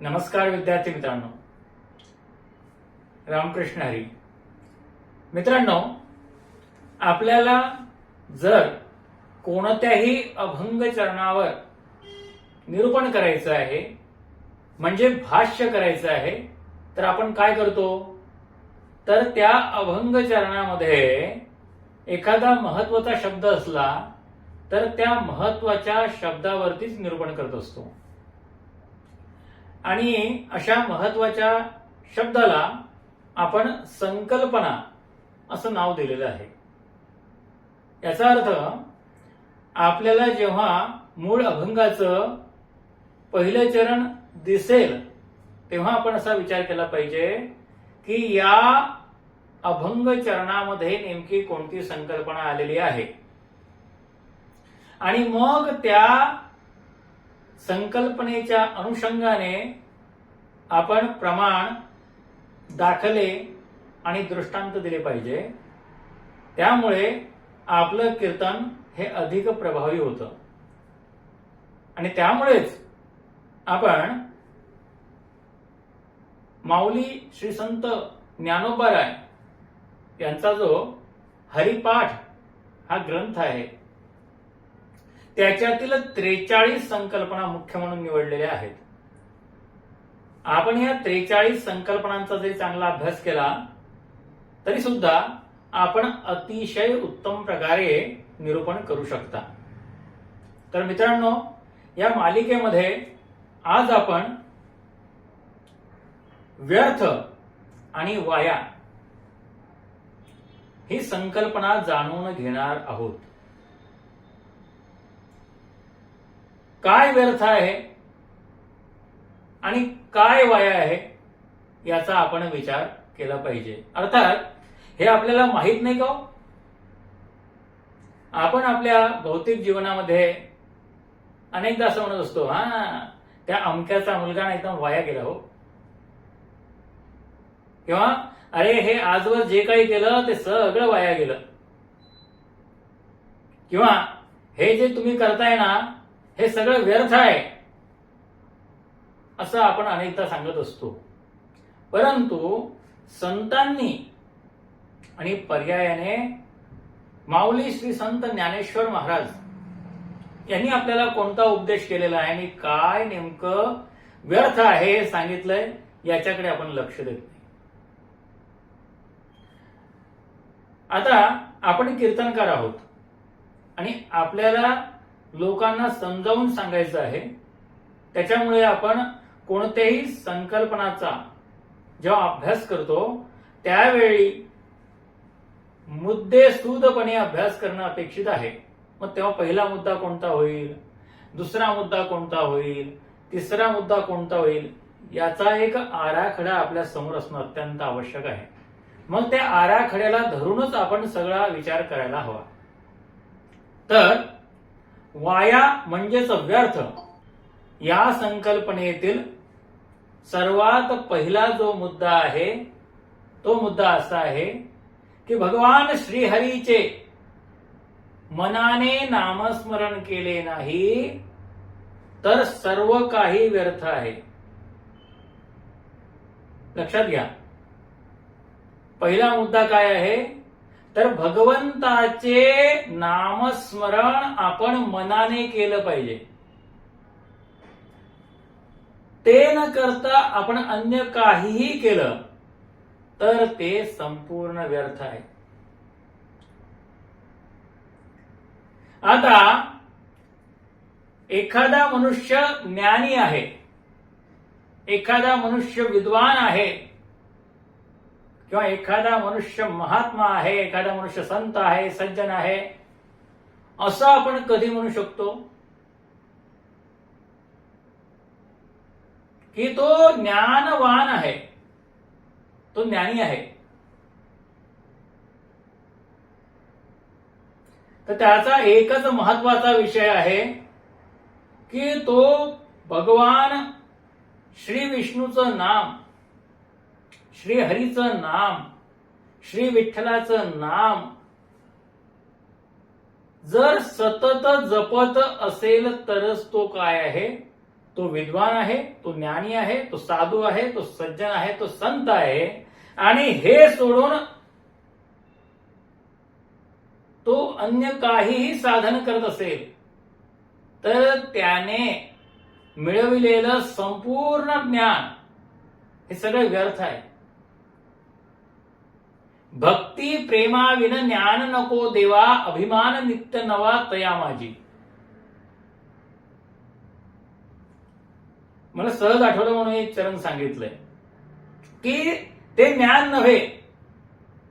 नमस्कार विद्यार्थी मित्रांनो. रामकृष्ण हरी. मित्रांनो आपल्याला जर कोणत्याही अभंग चरणावर निरूपण करायचं आहे म्हणजे भाष्य करायचं आहे तर आपण काय करतो? तर त्या अभंग चरणामध्ये एखादा महत्त्वाचा शब्द असला तर त्या महत्त्वाच्या शब्दावरतीच निरूपण करत असतो. आणि अशा महत्त्वाच्या शब्दाला आपण संकल्पना असं नाव दिलेलं आहे. याचा अर्थ आपल्याला जेव्हा मूळ अभंगाचं पहिलं चरण दिसेल तेव्हा आपण असा विचार केला पाहिजे की या अभंग चरणामध्ये नेमकी कोणती संकल्पना आलेली आहे? आणि मग त्या संकल्पनेच्या अनुषंगाने आपण प्रमाण दाखले आणि दृष्टांत दिले पाहिजे. त्यामुळे आपलं कीर्तन हे अधिक प्रभावी होतं. आणि त्यामुळेच आपण माऊली श्री संत ज्ञानोबा राय यांचा जो हरिपाठ हा ग्रंथ आहे त्याच्यातील त्रेचाळीस संकल्पना मुख्य म्हणून निवडलेल्या आहेत. आपण या त्रेचाळीस संकल्पनांचा जरी चांगला अभ्यास केला तरी सुद्धा आपण अतिशय उत्तम प्रकारे निरूपण करू शकता. तर मित्रांनो या मालिकेमध्ये आज आपण व्यर्थ आणि वाया ही संकल्पना जाणून घेणार आहोत. काय व्यर्थ आहे आणि काय वाया आहे याचा आपण विचार केला पाहिजे. अर्थात हे आपल्याला माहीत नाही का हो? आपण आपल्या भौतिक जीवनामध्ये अनेकदा असं म्हणत असतो हा त्या अमक्याचा मुलगा नाही तर वाया गेला हो. किंवा अरे हे आजवर जे काही केलं ते सगळं वाया गेलं. किंवा हे जे तुम्ही करताय ना हे सगळं व्यर्थ आहे. असं आपण अनेकदा सांगत असतो. परंतु संतांनी आणि पर्यायाने माऊली श्री संत ज्ञानेश्वर महाराज यांनी आपल्याला कोणता उपदेश केलेला आहे आणि काय नेमकं व्यर्थ आहे हे सांगितलंय याच्याकडे आपण लक्ष देत नाही. आता आपण कीर्तनकार आहोत आणि आपल्याला लोकांना समजावून सांगायचं आहे. त्याच्यामुळे आपण कोणत्याही संकल्पनाचा जेव्हा अभ्यास करतो त्यावेळी मुद्दे सुदपणे अभ्यास करणं अपेक्षित आहे. मग तेव्हा पहिला मुद्दा कोणता होईल? दुसरा मुद्दा कोणता होईल? तिसरा मुद्दा कोणता होईल? याचा एक आराखडा आपल्यासमोर असणं अत्यंत आवश्यक आहे. मग त्या आराखड्याला धरूनच आपण सगळा विचार करायला हवा. तर वाया म्हणजेच व्यर्थ. या संकल्पनेतील सर्वात पहिला जो मुद्दा आहे तो मुद्दा असा आहे की भगवान श्रीहरीचे मनाने नामस्मरण केले नाही तर सर्व काही व्यर्थ आहे. लक्षात घ्या. पहिला मुद्दा काय आहे? तर भगवंताचे नामस्मरण आपण मनाने केलं पाहिजे. ते न करता आपण अन्य काहीही केलं तर ते संपूर्ण व्यर्थ आहे. आता एखादा मनुष्य ज्ञानी आहे एखादा मनुष्य विद्वान आहे किंवा एखादा मनुष्य महात्मा आहे एखादा मनुष्य संत आहे सज्जन आहे असं आपण कधी म्हणू शकतो? की तो ज्ञानवान आहे. तो ज्ञानी आहे. तर त्याचा एकच महत्त्वाचा विषय आहे की तो भगवान श्री विष्णूचं नाम श्री हरीचं नाम श्री विठ्ठलाचं नाम. जर सतत जपत असेल तरच तो काय आहे? तो विद्वान आहे तो ज्ञानी आहे तो साधू आहे तो सज्जन आहे तो संत आहे. आणि हे सोडून तो अन्य काहीही साधन करत असेल तर त्याने मिळविलेलं संपूर्ण ज्ञान हे सगळं व्यर्थ आहे. भक्ती प्रेमाविन ज्ञान नको देवा अभिमान नित्य नवा तया माझी. मला सहज आठवलं म्हणून एक चरण सांगितलंय की ते ज्ञान नव्हे.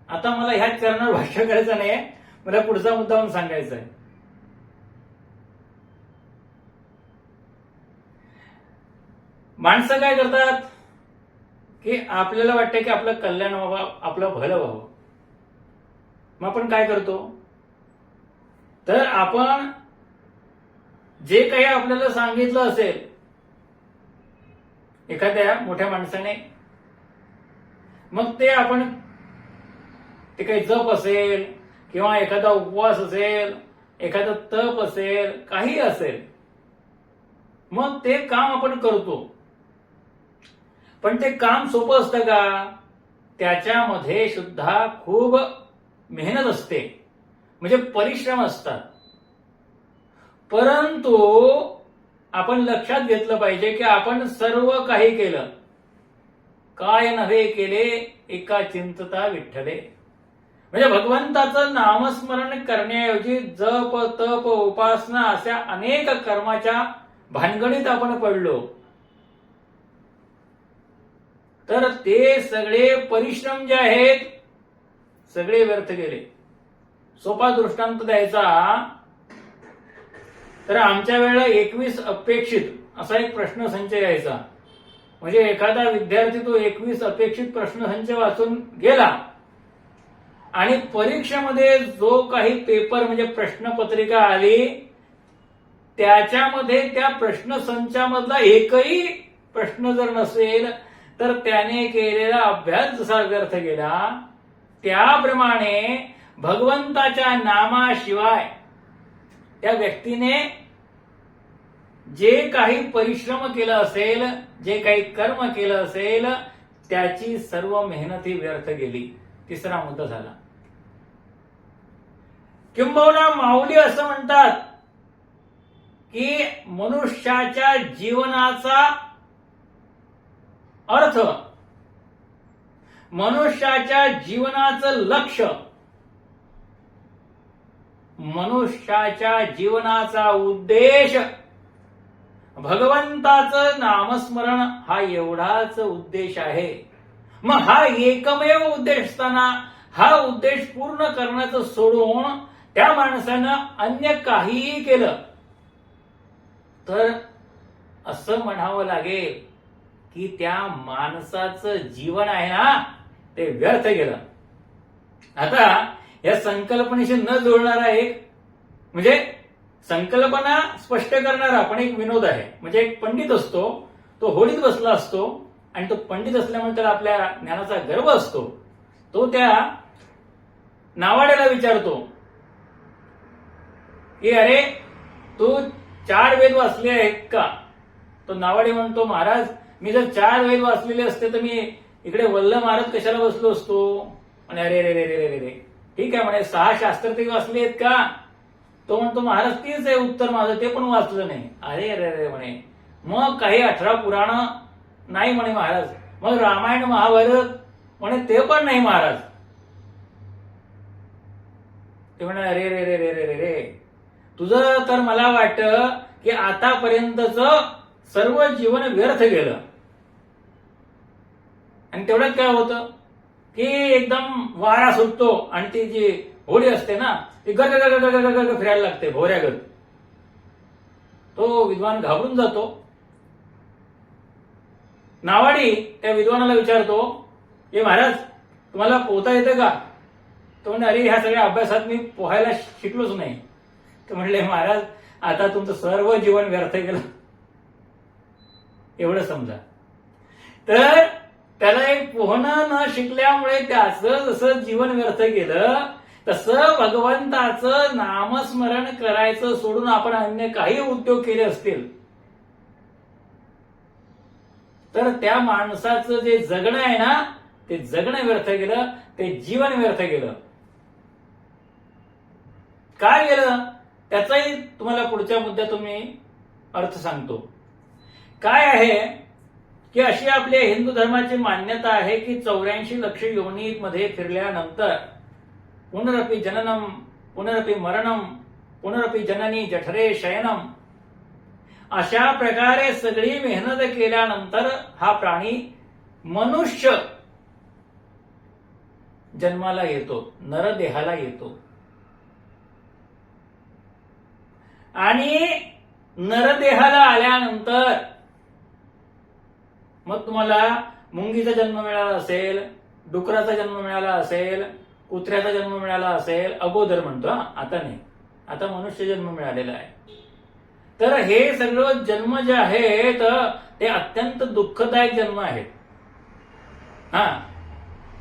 आता मला ह्या चरणावर भाष्य करायचं नाही मला पुढचा मुद्दा म्हणून सांगायचा आहे. माणसं काय करतात की आपल्याला वाटतं की आपलं कल्याण व्हावं आपलं भलं व्हावं. मग आपण काय करतो? तर आपण जे काही आपल्याला सांगितलं असेल एखाद्या मोठ्या माणसाने मग ते आपण ते काही जप असेल किंवा एखादा उपवास असेल एखादा तप असेल काही असेल मग ते काम आपण करतो. पण ते काम सोपं असतं का? त्याच्यामध्ये सुद्धा खूप मेहनत असते. म्हणजे परिश्रम असतात. परंतु आपण लक्षात घेतलं पाहिजे की आपण सर्व काही केलं. काय नव्हे केले एका चिंतता विठ्ठले. म्हणजे भगवंताचं नामस्मरण करण्याऐवजी जप तप उपासना अशा अनेक कर्माच्या भानगडीत आपण पडलो. तर ते सगळे परिश्रम जे आहेत सगळे व्यर्थ गेले. सोपा दृष्टांत द्यायचा. तर आमच्या वेळेला एकवीस अपेक्षित असा एक प्रश्न संच यायचा. म्हणजे एखादा विद्यार्थी तो एकवीस अपेक्षित प्रश्नसंच वाचून गेला आणि परीक्षेमध्ये जो काही पेपर म्हणजे प्रश्नपत्रिका आली त्याच्यामध्ये त्या प्रश्नसंचामधला एकही प्रश्न जर नसेल तर त्याने केलेला अभ्यास जसा व्यर्थ गेला त्याप्रमाणे भगवंताच्या नामाशिवाय त्या व्यक्तीने जे काही परिश्रम केलं असेल जे काही कर्म केलं असेल त्याची सर्व मेहनत ही व्यर्थ गेली. तिसरा मुद्दा झाला. किंबहुना माऊली असं म्हणतात की मनुष्याच्या जीवनाचा अर्थ मनुष्याच्या जीवनाचं लक्ष. मनुष्याच्या जीवनाचा उद्देश. भगवंताचं नामस्मरण हा एवढाच उद्देश आहे. मग हा एकमेव उद्देश असताना हा उद्देश पूर्ण करण्याचं सोडून त्या माणसानं अन्य काहीही केलं. तर असं म्हणावं लागेल की त्या माणसाचं जीवन आहे ना ते व्यर्थ गेलं. आता या संकल्पनेशी न जुळणारा एक म्हणजे संकल्पना स्पष्ट करणारा पण एक विनोद आहे. म्हणजे एक पंडित असतो तो होळीत बसला असतो आणि तो पंडित असल्यामुळे त्याला आपल्या ज्ञानाचा गर्व असतो. तो त्या नावाड्याला विचारतो की अरे तू चार वेद वाचले आहेत का? तो नावाडे म्हणतो महाराज मी जर चार वेद वाचलेले असते तर मी इकडे वल्ल मारत कशाला बसलो असतो? म्हणे अरे रे रे रे रे रे ठीक आहे म्हणे सहा शास्त्र ते वाचले आहेत का? तो म्हणतो महाराज तेच आहे उत्तर माझं ते पण वाचलं नाही. अरे अरे अरे म्हणे. मग काही अठरा पुराण नाही म्हणे महाराज. मग रामायण महाभारत म्हणे ते पण नाही महाराज. ते म्हणे अरे रे रे रे रे रे रे तुझं तर मला वाटतं की आतापर्यंतच सर्व जीवन व्यर्थ गेलं. आणि तेवढ्यात काय होतं? की एकदम वारा सुटतो आणि ती जी होळी असते ना ती गर गर गर गर गर फिरायला लागते भोऱ्यागत तो विद्वान घाबरून जातो. नावाडी त्या विद्वानाला विचारतो हे महाराज तुम्हाला पोहता येतं का? तो म्हणजे अरे ह्या सगळ्या अभ्यासात मी पोहायला शिकलोच नाही. तर म्हणले महाराज आता तुमचं सर्व जीवन व्यर्थ गेलं. एवढं समजा. तर त्याला एक पोहणं न शिकल्यामुळे त्याचं जसं जीवन व्यर्थ गेलं तसं भगवंताचं नामस्मरण करायचं सोडून आपण अन्य काही उद्योग केले असतील. तर त्या माणसाचं जे जगणं आहे ना ते जगणं व्यर्थ गेलं ते जीवन व्यर्थ गेलं. काय गेलं? त्याचाही तुम्हाला पुढच्या मुद्द्यातून मी अर्थ सांगतो. काय आहे? की अशी आपल्या हिंदू धर्माची मान्यता आहे की चौऱ्याऐंशी लक्ष योनीमध्ये फिरल्यानंतर पुनरपी जननम पुनरपी मरणम पुनरपी जननी जठरे शयनम अशा प्रकारे सगळी मेहनत केल्यानंतर हा प्राणी मनुष्य जन्माला येतो नरदेहाला येतो. आणि नरदेहाला आल्यानंतर मग तुम्हाला मुंगीचा जन्म मिळाला असेल डुकराचा जन्म मिळाला असेल कुत्र्याचा जन्म मिळाला असेल अगोदर म्हणतो हा आता नाही. आता मनुष्य जन्म मिळालेला आहे. तर हे सगळं जन्म जे आहेत ते अत्यंत दुःखदायक जन्म आहेत. हा.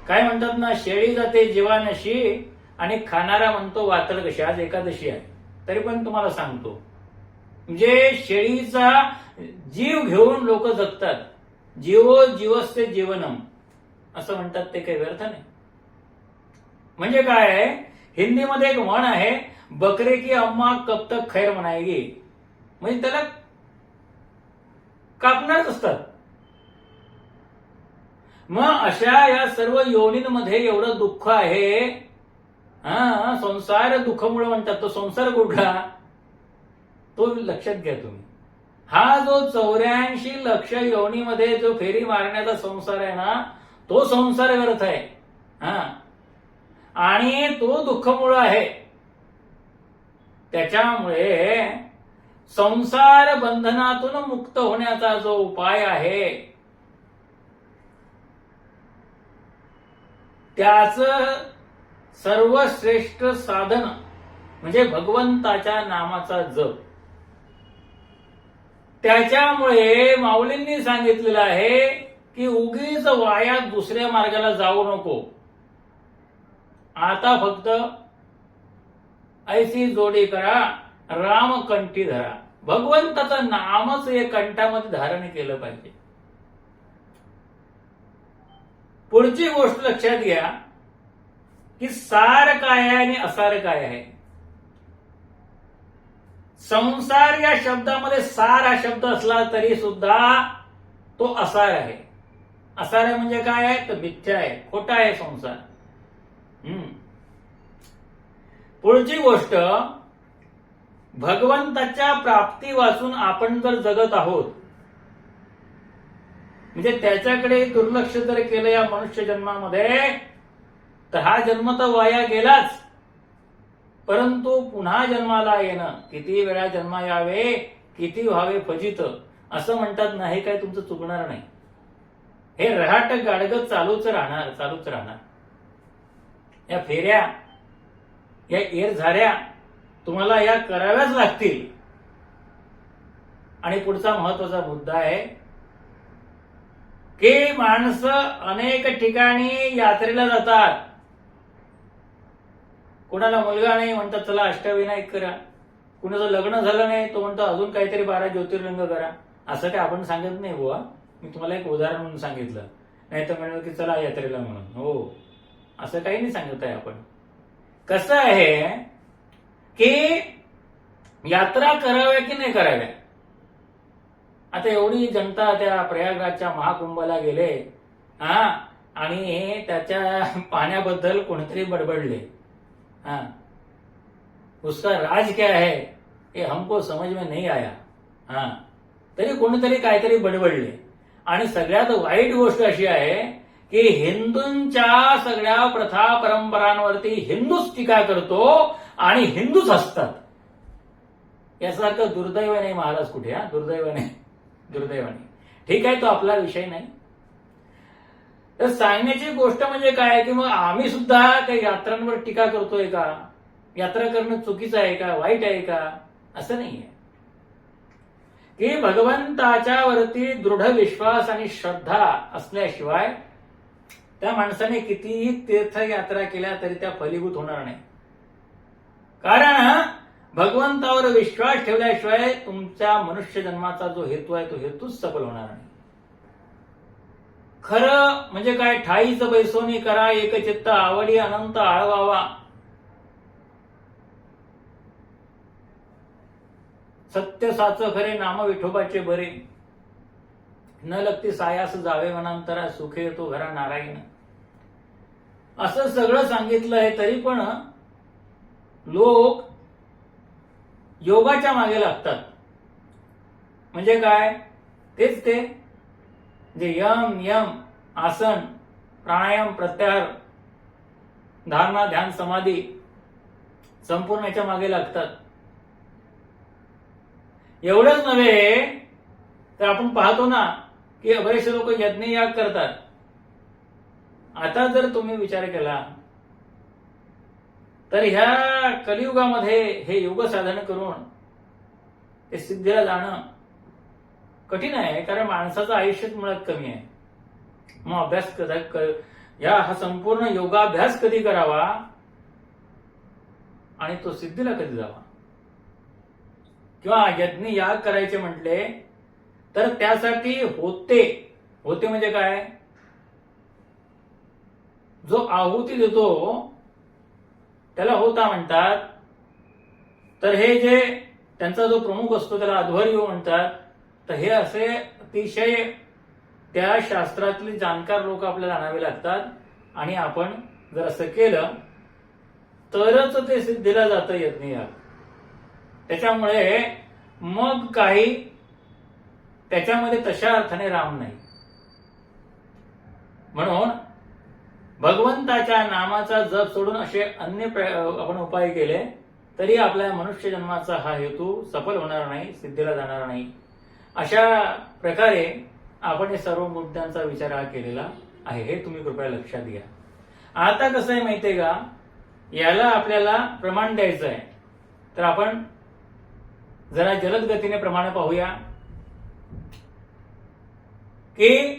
काय म्हणतात ना शेळी जाते जीवानशी आणि खाणारा म्हणतो वातळ कशी आज एकादशी आहे. तरी पण तुम्हाला सांगतो. म्हणजे शेळीचा जीव घेऊन लोक जगतात. जीवो जीवस्ते जीवनम. असं म्हणतात ते काही व्यर्थ नाही. म्हणजे काय आहे? हिंदीमध्ये एक म्हण आहे बकरे की अम्मा कब तक खैर म्हणायगी म्हणजे त्याला कापणारच असतात. मग अशा या सर्व योनींमध्ये एवढं दुःख आहे हा संसार दुःखमुळे म्हणतात तो. संसार कुठला? तो लक्षात घ्या तुम्ही. हा जो चौऱ्याऐंशी लक्ष योनीमध्ये जो फेरी मारण्याचा संसार आहे ना तो संसार व्यर्थ आहे. हा. आणि तो दुःखमुळ आहे. त्याच्यामुळे संसार बंधनातून मुक्त होण्याचा जो उपाय आहे त्याच सर्वश्रेष्ठ साधन म्हणजे भगवंताच्या नामाचा जप. त्याच्यामुळे माऊलींनी सांगितलेलं आहे की उगीच वाया दुसऱ्या मार्गाला जाऊ नको. आता फक्त ऐसी जोडी करा राम कंठी धरा. भगवंताचं नामच हे कंठामध्ये धारण केलं पाहिजे. पुढची गोष्ट लक्षात घ्या की सार काय आहे आणि असार काय आहे. संसार या शब्दामध्ये सार हा शब्द असला तरी सुद्धा तो असार आहे. असार आहे म्हणजे काय आहे? तर मिथ्या आहे. खोटा आहे संसार. हम्म. पुढची गोष्ट भगवंताच्या प्राप्ती वाचून आपण जर जगत आहोत म्हणजे त्याच्याकडे दुर्लक्ष जर केलं या मनुष्य जन्मामध्ये तर हा जन्म तर वाया गेलाच. परंतु पुन्हा जन्माला येणं किती वेळा जन्मा यावे किती व्हावे फजित असं म्हणतात नाही काय तुमचं चुकणार नाही. हे रहाट गाडगत चालूच राहणार चालूच राहणार. या फेऱ्या या एर झाऱ्या तुम्हाला या कराव्याच लागतील. आणि पुढचा महत्त्वाचा मुद्दा आहे की माणसं अनेक ठिकाणी यात्रेला जातात. कोणाला मुलगा नाही म्हणतात चला अष्टविनायक करा. कुणाचं लग्न झालं नाही तो म्हणतो अजून काहीतरी बारा ज्योतिर्लिंग करा. असं काय आपण सांगत नाही बुवा. मी तुम्हाला एक उदाहरण म्हणून सांगितलं. नाही तर म्हणलं की चला यात्रेला म्हणून. हो. असं काही नाही सांगत आहे आपण. कसं आहे की यात्रा कराव्या की नाही कराव्या? आता एवढी जनता त्या प्रयागराजच्या महाकुंभाला गेले हा आणि त्याच्या पाण्याबद्दल कोणीतरी बडबडले. हा। उसका राज क्या है हे हमको समझ में नहीं आया। हा। तरी कोणीतरी काहीतरी बडबडले। आणि सगळ्यात वाईट गोष्ट अशी आहे की हिंदूंच्या सगळ्या प्रथा परंपरांवरती हिंदूच टीका करतो आणि हिंदूच असतात यासारखं दुर्दैव नाही महाराज कुठे हा? दुर्दैव नाही दुर्दैवाने. ठीक आहे तो आपला विषय नाही. तर सांगण्याची गोष्ट म्हणजे काय की मग आम्ही सुद्धा काही यात्रांवर टीका करतोय का? यात्रा करणं चुकीचं आहे का? वाईट आहे का? असं नाहीये. की भगवंताच्या वरती दृढ विश्वास आणि श्रद्धा असल्याशिवाय त्या माणसाने कितीही तीर्थयात्रा केल्या तरी त्या फलीभूत होणार नाही. कारण भगवंतावर विश्वास ठेवल्याशिवाय तुमच्या मनुष्य जन्माचा जो हेतू आहे तो हेतूच सफल होणार नाही. खरं म्हणजे काय? ठाईच बैसोनी करा एकचित्त आवडी अनंत आळवावा. सत्य साच खरे नाम विठोबाचे बरे. न लगती सायास जावे मनांतरा सुखे तो घरा नारायण. असं सगळं सांगितलं आहे तरी पण लोक योगाच्या मागे लागतात. म्हणजे काय? तेच ते जे यम यम आसन प्राणायाम प्रत्याहार धारणा ध्यान समाधी संपूर्ण याच्या मागे लागतात. एवढंच नव्हे तर आपण पाहतो ना की बरेचसे लोक यज्ञ याग करतात. आता जर तुम्ही विचार केला तर ह्या कलियुगामध्ये हे योग साधन करून ते सिद्धीला जाणं कठीण आहे कारण माणसाचं आयुष्यच मुळात कमी आहे. मग अभ्यास कदा या हा संपूर्ण योगाभ्यास कधी करावा? आणि तो सिद्धीला कधी जावा? किंवा यज्ञ याग करायचे म्हटले तर त्यासाठी होते. होते म्हणजे काय? जो आहुती देतो त्याला होता म्हणतात. तर हे जे त्यांचा जो प्रमुख असतो त्याला अध्वर्य म्हणतात. तर हे असे अतिशय त्या शास्त्रातले जाणकार लोक आपल्याला आणावे लागतात. आणि आपण जर असं केलं तरच ते सिद्धीला जातं यज्ञयाग त्याच्यामुळे मग काही त्याच्यामध्ये तशा अर्थाने राम नाही. म्हणून भगवंताच्या नामाचा जप सोडून असे अन्य आपण उपाय केले तरी आपल्या मनुष्य जन्माचा हा हेतू सफल होणार नाही सिद्धीला जाणार नाही. अशा प्रकारे आपण हे सर्व मुद्द्यांचा विचार हा केलेला आहे. हे तुम्ही कृपया लक्षात घ्या. आता कसं आहे माहितीये का? याला आपल्याला प्रमाण द्यायचं आहे. तर आपण जरा जलद गतीने प्रमाण पाहूया. की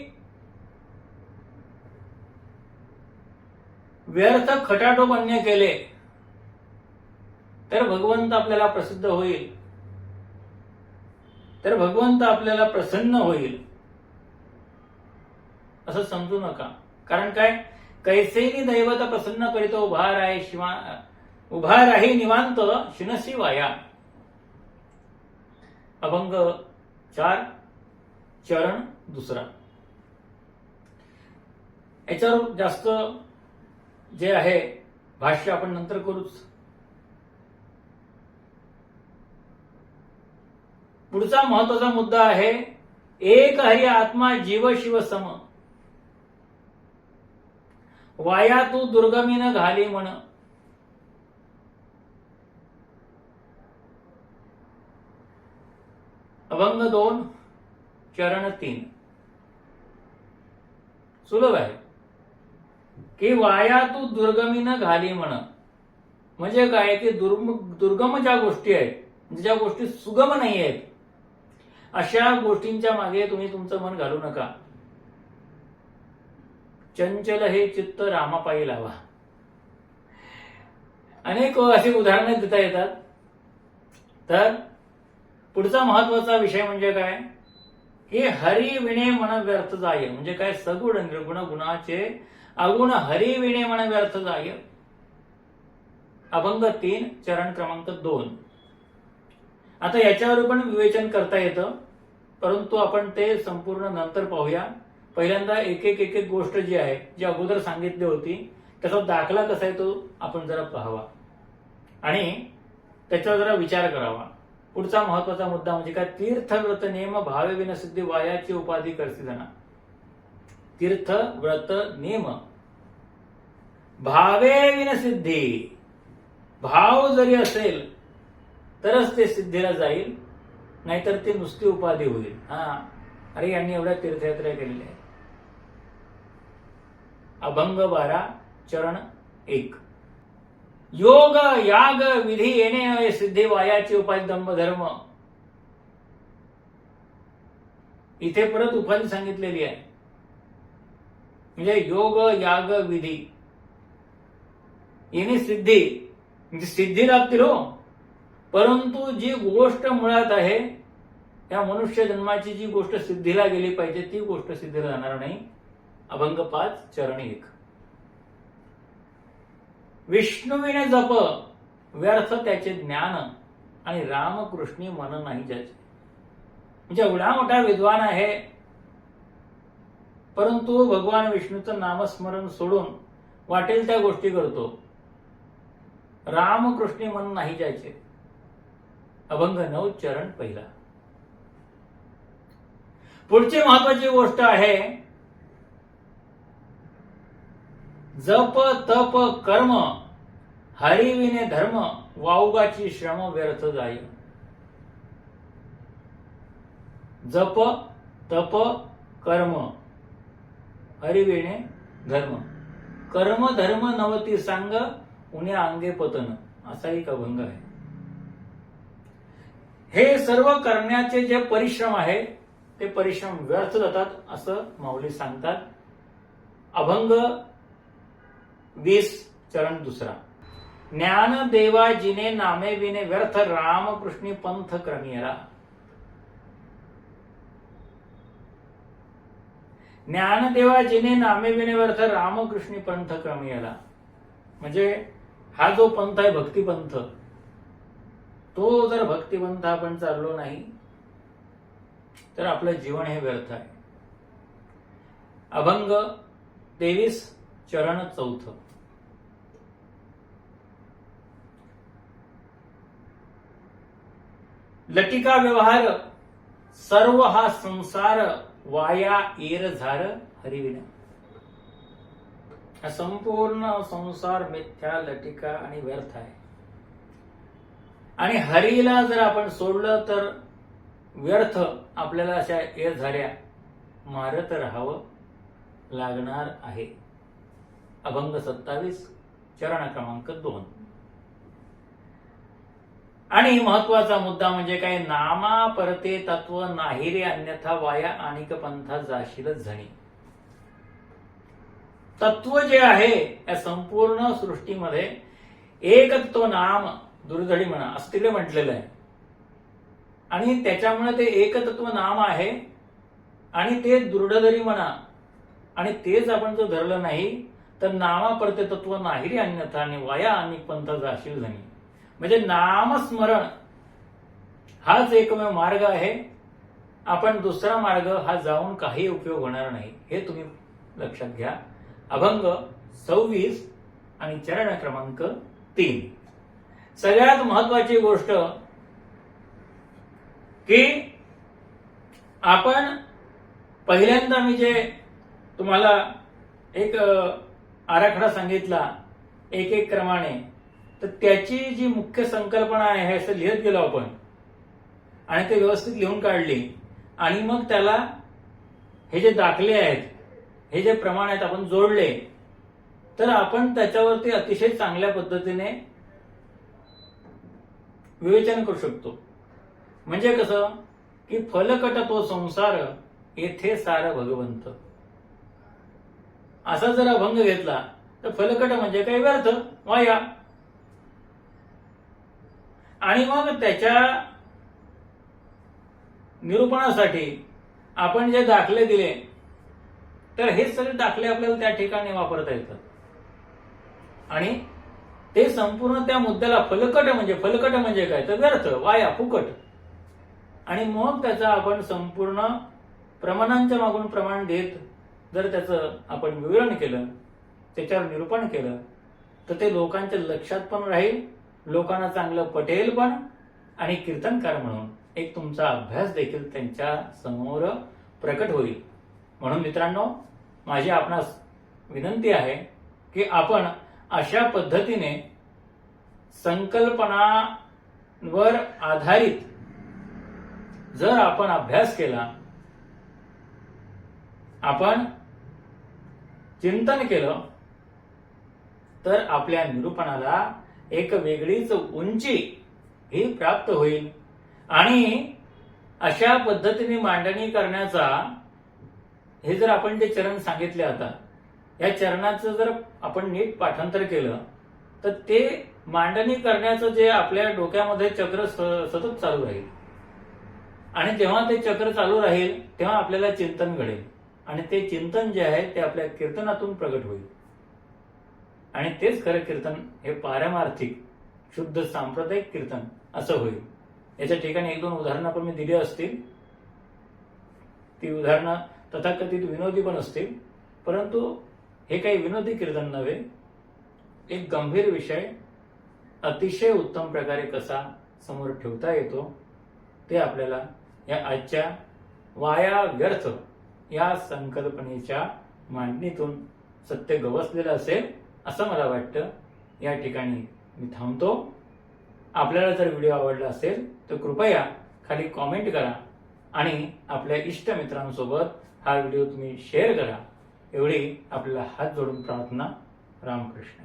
व्यर्थ खटाटोप अन्य केले तर भगवंत आपल्याला प्रसिद्ध होईल. तर भगवंत आपल्याला प्रसन्न होईल. असं समजू नका. कारण काय? कैसेनी दैवत प्रसन्न करीतो उभा राही शिवा उभा राही निवांत शिनसी वाया. अभंग चार चरण दुसरा. याच्यावर जास्त जे आहे भाष्य आपण नंतर करूच. पुढचा महत्त्वाचा मुद्दा आहे एक हरी आत्मा जीव शिव सम. वाया तू दुर्गमीन घाली म्हण. अभंग दोन चरण तीन. सुलभ आहे. की वाया तू दुर्गमीनं घाली म्हण. म्हणजे काय? की दुर्म दुर्गम ज्या गोष्टी आहेत. म्हणजे ज्या गोष्टी सुगम नाही आहेत अशा गोष्टींच्या मागे तुम्ही तुमचं मन घालू नका. चंचल हे चित्त रामापायी लावा. अनेक अशी उदाहरणे देता येतात. तर पुढचा महत्त्वाचा विषय म्हणजे काय? हे हरी विणे मन व्यर्थ जाय. म्हणजे काय? सगुण निर्गुण गुणाचे अगुण हरी विणे मन व्यर्थ जाय. अभंग तीन चरण क्रमांक दोन. आता याच्यावर पण विवेचन करता येतं. परंतु आपण ते संपूर्ण नंतर पाहूया. पहिल्यांदा एक एक एक एक गोष्ट जी आहे जी अगोदर सांगितली होती त्याचा दाखला कसा आहे तो आपण जरा पाहावा. आणि त्याचा जरा विचार करावा. पुढचा महत्त्वाचा मुद्दा म्हणजे काय? तीर्थ व्रत नियम भावे विनसिद्धी वायाची उपाधी करते जाणार तीर्थ व्रत नियम भावे विनसिद्धी. भाव जरी असेल तरच ते सिद्धीला जाईल. नाहीतर ते नुसती उपाधी होईल. हा. अरे यांनी एवढ्या तीर्थयात्रा केलेल्या आहेत. अभंग बारा चरण एक. योग याग विधी येणे सिद्धी वायाची उपाधी दंभ धर्म. इथे परत उपाधी सांगितलेली आहे. म्हणजे योग याग विधी. येणे सिद्धी. म्हणजे सिद्धी लागतील हो. परंतु जी गोष्ट मुळात आहे त्या मनुष्य जन्माची जी गोष्ट सिद्धीला गेली पाहिजे ती गोष्ट सिद्धीला जाणार नाही. अभंग पाच चरण एक. विष्णुविने जप व्यर्थ त्याचे ज्ञान आणि रामकृष्णी मन नाही ज्याचे. म्हणजे एवढा मोठा विद्वान आहे. परंतु भगवान विष्णूचं नामस्मरण सोडून वाटेल त्या गोष्टी करतो. रामकृष्णी मन नाही ज्याचे. अभंग नऊ चरण पहिला. पुढची महत्वाची गोष्ट आहे जप तप कर्म हरिविने धर्म वाऊगाची श्रम व्यर्थ जाई. जप तप कर्म हरिविणे धर्म. कर्म धर्म नवती सांग उन्या अंगे पतन असा एक अभंग आहे. हे सर्व करण्याचे जे परिश्रम आहे ते परिश्रम व्यर्थ जातात असं माऊली सांगतात. अभंग वीस चरण दुसरा. ज्ञान देवा जिने नामे विने व्यर्थ रामकृष्णी पंथ क्रमियला ज्ञानदेवा जिने नामे विने व्यर्थ रामकृष्णी पंथ क्रमियला म्हणजे हा जो पंथ आहे भक्तिपंथ तो जर भक्तिपंथ आपण चाललो नाही तर आपलं जीवन हे व्यर्थ आहे. अभंग तेवीस चरण चौथ. लटिका व्यवहार सर्व हा संसार वाया एर झार हरिविना हा संपूर्ण संसार मिथ्या लटिका आणि व्यर्थ आहे. आणि हरीला जर आपण सोडलं तर व्यर्थ आपल्याला अशा येर झाड्या मारत राहावं लागणार आहे. अभंग सत्तावीस चरण क्रमांक दोन. आणि महत्त्वाचा मुद्दा म्हणजे काय? नामा परते तत्व नाही रे अन्यथा वाया आणिक पंथा जाशीलच झणी. तत्व जे आहे या संपूर्ण सृष्टीमध्ये एकत्व नाम दुर्धडी म्हणा अस्तित्व म्हटलेलं आहे. आणि त्याच्यामुळे ते एकतत्व नाम आहे आणि ते दृढधरी म्हणा. आणि तेच आपण जर धरलं नाही तर नामापरते तत्व नाही रे अन्यथा आणि वाया आणि पंत जाशील झाली म्हणजे नामस्मरण हाच एकमेव मार्ग आहे. आपण दुसरा मार्ग हा जाऊन काही उपयोग होणार नाही. हे तुम्ही लक्षात घ्या. अभंग सव्वीस आणि चरण क्रमांक तीन. सगळ्यात महत्वाची गोष्ट की आपण पहिल्यांदा मी जे तुम्हाला एक आराखडा सांगितला एक एक क्रमाने तर त्याची जी मुख्य संकल्पना आहे हे असं लिहित गेलो आपण. आणि ते व्यवस्थित लिहून काढली. आणि मग त्याला हे जे दाखले आहेत हे जे प्रमाण आहेत आपण जोडले. तर आपण त्याच्यावरती अतिशय चांगल्या पद्धतीने विवेचन करू शकतो. म्हणजे कसं? की फलकट तो संसार येथे सार भगवंत. असा जर अभंग घेतला तर फलकट म्हणजे काही व्यर्थ वाया. आणि मग त्याच्या निरूपणासाठी आपण जे दाखले दिले तर हे सगळे दाखले आपल्याला त्या ठिकाणी वापरता येतात. आणि ते संपूर्ण त्या मुद्द्याला फलकट म्हणजे फलकट म्हणजे काय? तर व्यर्थ वाया फुकट. आणि मग त्याचा आपण संपूर्ण प्रमाणांच्या मागून प्रमाण देत जर त्याचं आपण विवरण केलं त्याच्यावर निरूपण केलं तर ते लोकांच्या लक्षात पण राहील लोकांना चांगलं पटेल पण आणि कीर्तनकार म्हणून एक तुमचा अभ्यास देखील त्यांच्यासमोर प्रकट होईल. म्हणून मित्रांनो माझी आपणास विनंती आहे की आपण अशा पद्धतीने संकल्पनावर आधारित जर आपण अभ्यास केला आपण चिंतन केलं तर आपल्या निरूपणाला एक वेगळीच उंची ही प्राप्त होईल. आणि अशा पद्धतीने मांडणी करण्याचा हे जर आपण जे चरण सांगितले आता या चरणाचं जर आपण नीट पाठांतर केलं तर ते मांडणी करण्याचं जे आपल्या डोक्यामध्ये चक्र सतत चालू राहील. आणि जेव्हा ते चक्र चालू राहील तेव्हा आपल्याला चिंतन घडेल. आणि ते चिंतन जे आहे ते आपल्या कीर्तनातून प्रगट होईल. आणि तेच खरं कीर्तन हे पारमार्थिक शुद्ध सांप्रदायिक कीर्तन असं होईल. याच्या ठिकाणी एक दोन उदाहरणं पण मी दिली असतील. ती उदाहरणं तथाकथित विनोदी पण असतील. परंतु हे काही विनोदी कीर्तन नव्हे. एक गंभीर विषय अतिशय उत्तम प्रकारे कसा समोर ठेवता येतो ते आपल्याला या आजच्या वाया व्यर्थ या संकल्पनेच्या मांडणीतून सत्य गवसलेलं असेल असं मला वाटतं. या ठिकाणी मी थांबतो. आपल्याला जर व्हिडिओ आवडला असेल तर कृपया खाली कॉमेंट करा आणि आपल्या इष्ट मित्रांसोबत हा व्हिडिओ तुम्ही शेअर करा. एवढी आपल्याला हात जोडून प्रार्थना रामकृष्ण